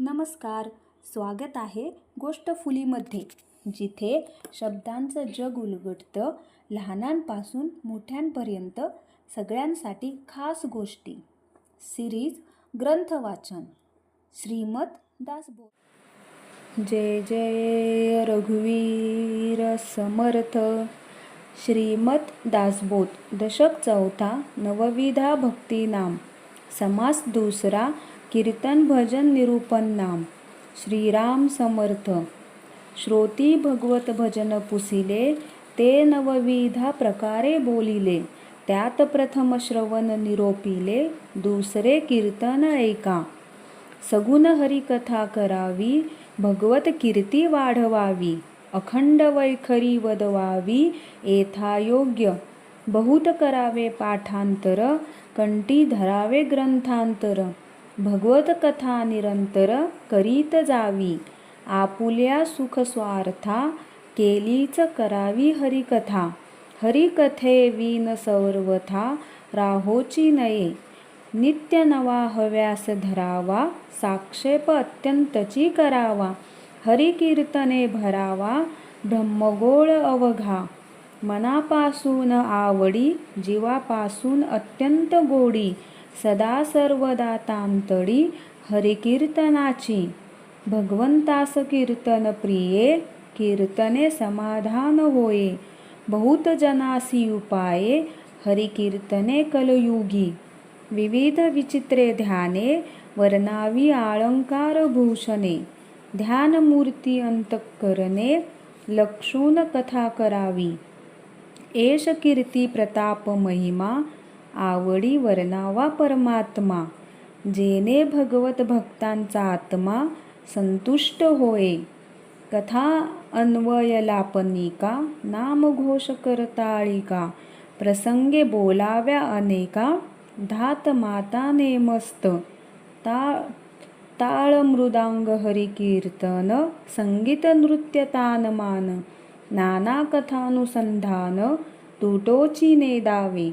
नमस्कार स्वागत आहे गोष्ट फुलीमध्ये जिथे शब्दांचं जग उलगडतं लहानांपासून मोठ्यांपर्यंत सगळ्यांसाठी खास गोष्टी. सिरीज ग्रंथ वाचन. श्रीमत दासबोध जय जय रघुवीर समर्थ. श्रीमत दासबोध दशक चौथा नवविधा भक्ती नाम. समास दुसरा कीर्तन भजन निरूपण नाम श्रीराम समर्थ। श्रोती भगवत भजन पुसिले ते नवविधा प्रकारे बोलिले त्यात प्रथम श्रवण निरोपिले दुसरे कीर्तन ऐका। सगुण हरिकथा करावी भगवत कीर्ती वाढवावी अखंड वैखरी वदवावी येथा योग्य। बहुत करावे पाठांतर कंटी धरावे ग्रंथांतर। भगवत कथा निरंतर करीत जावी. आपुल्या सुख स्वार्था केलीच करावी हरिकथा. हरिकथे विन सर्वथा राहोची नये. नित्य नवा हव्यास धरावा साक्षेप अत्यंतची करावा. हरिकीर्तने भरावा ब्रह्मगोळ अवघा. मनापासून आवडी जीवापासून अत्यंत गोडी. सदा सर्वदा तांतडी हरिकीर्तनाची भगवंतास कीर्तन प्रिये कीर्तने समाधान होये. बहुत जनासी उपाये हरिकीर्तने कलयुगी. विविध विचित्रे ध्याने वर्णावी आळंकार भूषणे. ध्यानमूर्ती अंतकरणे लक्षून कथा करावी. एष कीर्ती प्रताप महिमा आवडी वर्णावा परमात्मा जेने भगवत भक्तांचा आत्मा संतुष्ट होये. कथा अन्वयलापनिका नामघोष करताळिका प्रसंगे बोलाव्या अनेका धात माता नेमस्त ता ताळ मृदांग हरिकीर्तन संगीत नृत्य तानमान नाना कथानुसंधान तुटोची नेदावे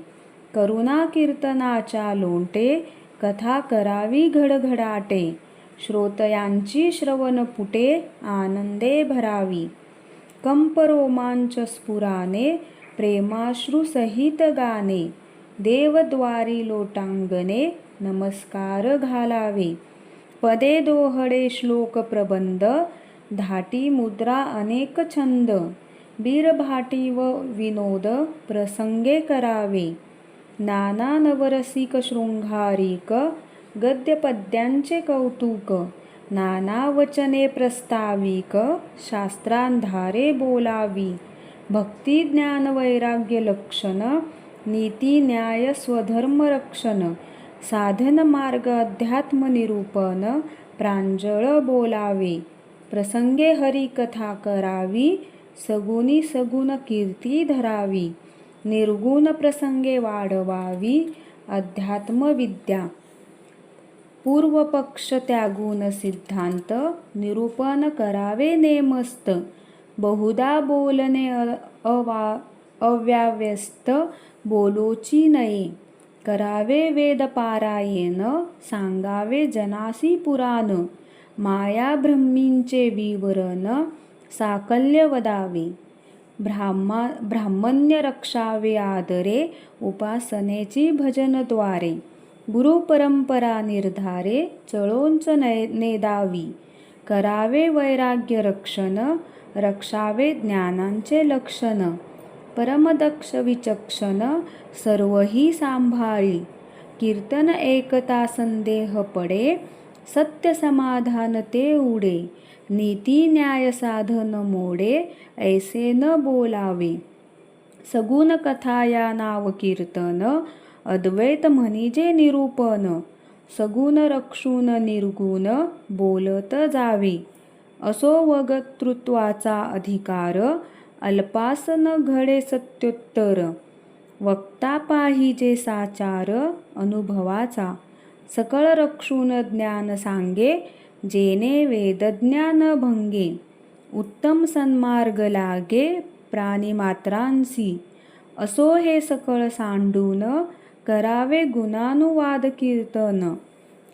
करुणा कीर्तनाच्या लोंटे कथा करावी घडघडाटे श्रोतयांची श्रवण पुटे आनंदे भरावी. कंपरोमांच स्फुराने प्रेमाश्रुसहित गाणे देवद्वारी लोटांगणे नमस्कार घालावे. पदे दोहडे श्लोक प्रबंध धाटी मुद्रा अनेक छंद बीरभाटी व विनोद प्रसंगे करावे. नाना नवरसिक शृंगारिक गद्यपद्यांचे कौतुक नाना वचने प्रस्ताविक शास्त्रांधारे बोलावी भक्ती ज्ञान वैराग्य लक्षण नीती न्याय स्वधर्म रक्षण साधन मार्ग अध्यात्म निरूपण प्रांजळ बोलावे प्रसंगे हरिकथा करावी सगुनी सगुण कीर्ती धरावी. निर्गुण प्रसंगे वाढवावी अध्यात्मविद्या. पूर्वपक्ष त्यागून सिद्धांत निरूपण करावे नेमस्त. बहुदा बोलणे अवा अव्याव्यस्त बोलोची नये. करावे वेदपारायण सांगावे जनासी पुराण. माया ब्रह्मींचे विवरण साकल्य वदावे ब्राह्मा ब्राह्मण्य रक्षावे आदरे उपासनेची भजनद्वारे गुरुपरंपरा निर्धारे चळोंच नै नेदावी करावे वैराग्य रक्षण रक्षावे ज्ञानांचे लक्षण परमदक्ष विचक्षण सर्वही सांभाळी कीर्तन एकता संदेह पडे सत्य समाधान ते उडे नीती न्याय साधन मोडे ऐसे न बोलावे. सगुण कथा या नाव कीर्तन अद्वैत म्हणजे निरूपण सगुण रक्षून निर्गुण बोलत जावे. असो वगतृत्वाचा अधिकार अल्पास न घडे सत्योत्तर. वक्ता पाहिजे साचार अनुभवाचा. सकळ रक्षून ज्ञान सांगे जेने वेदज्ञान भंगे उत्तम सन्मार्ग लागे प्राणीमात्रांसी। असो हे सकळ सांडून करावे गुणानुवाद कीर्तन।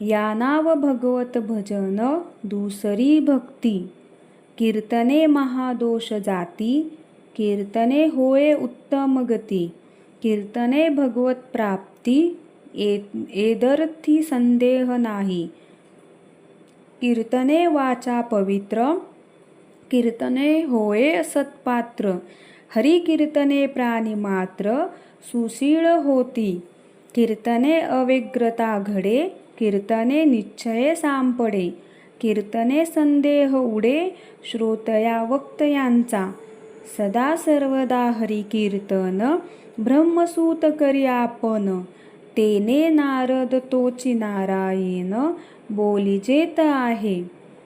या नाव भगवत भजन दुसरी भक्ती। कीर्तने महादोष जाती। कीर्तने होय उत्तम गती। कीर्तने भगवत प्राप्ती। एदर्थी संदेह नाही. कीर्तने वाचा पवित्र कीर्तने होय सत्पात्र हरी कीर्तने प्राणी मात्र सुशीळ होती. कीर्तने अव्यग्रता घडे कीर्तने निश्चय सांपडे कीर्तने संदेह उडे श्रोतया वक्तयांचा. सदा सर्वदा हरी कीर्तन ब्रह्मसूत करी आपण तेने नारद तोची नारायण बोलिजेत आहे.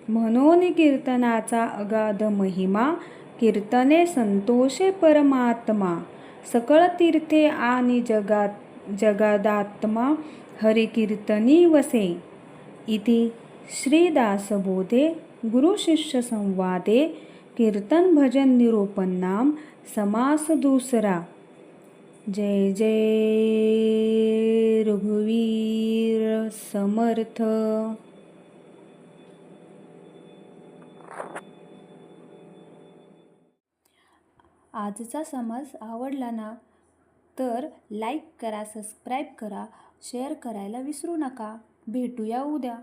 म्हणून कीर्तनाचा अगाध महिमा कीर्तने संतोषे परमात्मा. सकळ तीर्थे आणि जगात जगादात्मा हरिकीर्तनी वसे. इति श्रीदासबोधे गुरुशिष्यसंवादे कीर्तन भजन निरूपन्नाम समास दुसरा. जय जय रघुवीर समर्थ. आजचा समाज आवडला ना तर लाईक करा सबस्क्राईब करा शेअर करायला विसरू नका. भेटूया उद्या.